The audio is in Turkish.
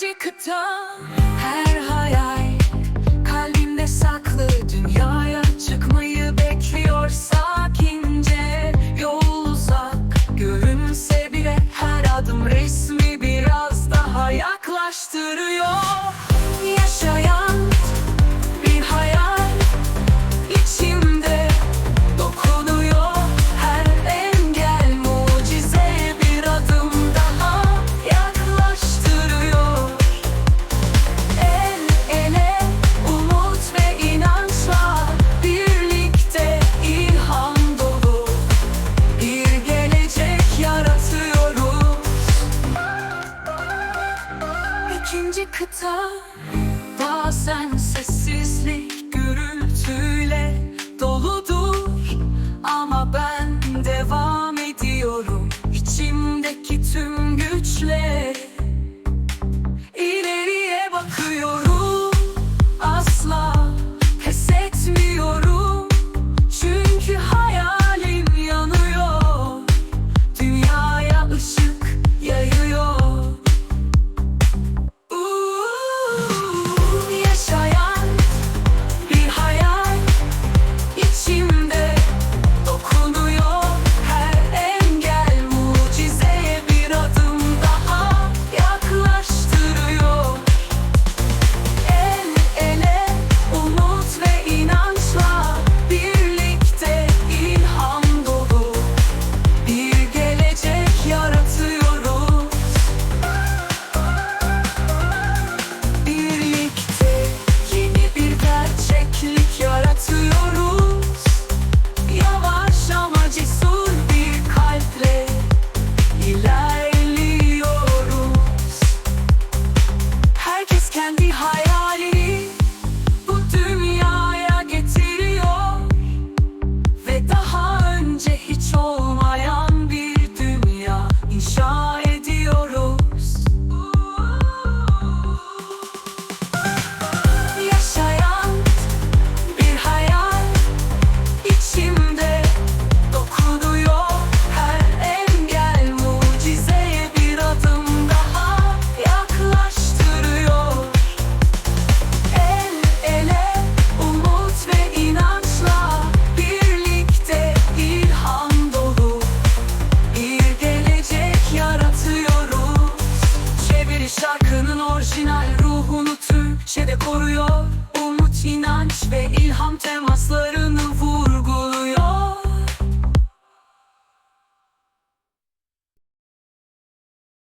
kıta Her hayal kalbimde saklı. Dünyaya çıkmayı bekliyor sakince. Yol uzak görünse bile Her adım resmi biraz daha yaklaştırıyor İkinci kıta Bazen sessizlik gürültüyle doludur. Ama ben devam ediyorum içimdeki tüm güçle can be higher. koruyor. Umut, inanç ve ilham temaslarını vur.